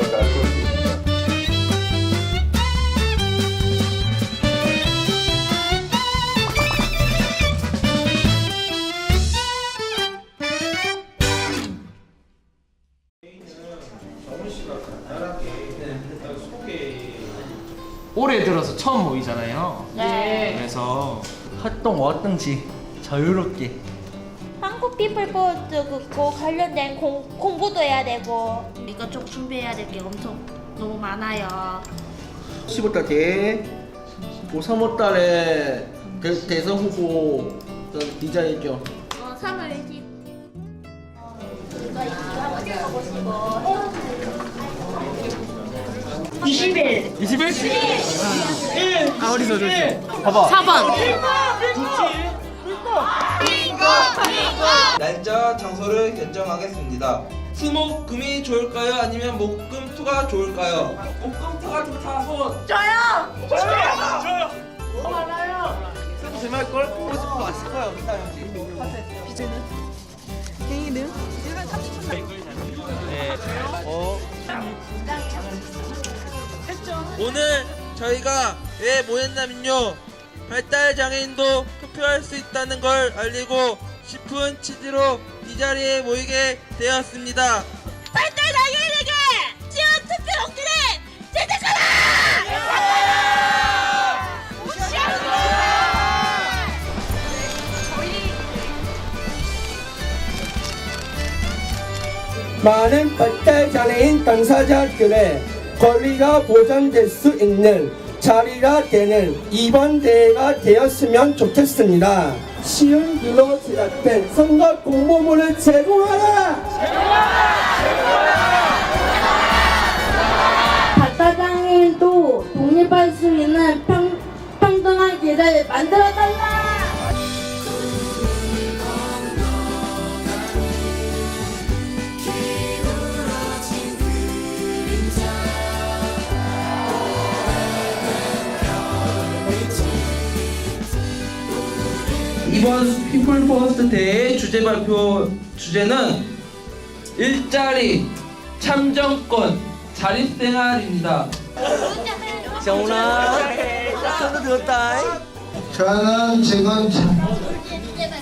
있다. 올해 들어서 처음 모이잖아요. 네. 그래서 활동 어떤지 자유롭게 피플보드 그거 관련된 공, 공부도 해야 되고. 이것저것 준비해야 될 게 엄청 너무 많아요. 15달 뒤에 고 3월 달에 대, 대선 후보 디자인이죠 어, 3월 1일. 이거 이거 읽어보시고 20일. 21? 아 어디서? 저기 봐봐 4번 날짜, 장소를 결정하겠습니다. 수목 금이 좋을까요? 아니면 목금토가 좋을까요? 목금토가 좋다 손. 오늘 저희가 왜 모였냐면요. 발달 장애인도 투표할 수 있다는 걸 알리고 싶은 취지로 이 자리에 모이게 되었습니다. 발달 장애인에게 지원 투표 용지를 제작하라! 많은 발달 장애인 당사자들의 권리가 보장될 수 있는 자리가 되는 이번 대회가 되었으면 좋겠습니다. 쉬운 길로 제작된 선거 공모물을 제공하라! 이번 피플 퍼스트 대회 주제 발표 주제는 일자리, 참정권, 자립생활입니다. 정훈아 손도 들었다 저는 지금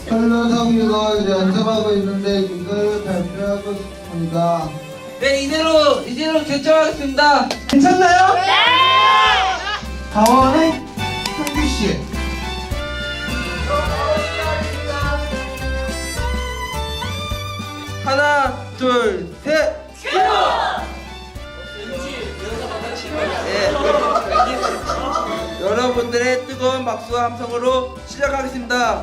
현로성유가 연습하고 있는데 이걸 발표하고 싶습니다. 네, 이대로 이대로 결정하겠습니다. 괜찮나요? 다원의 둘, 셋. 예. 여러분들의 뜨거운 박수와 함성으로 시작하겠습니다.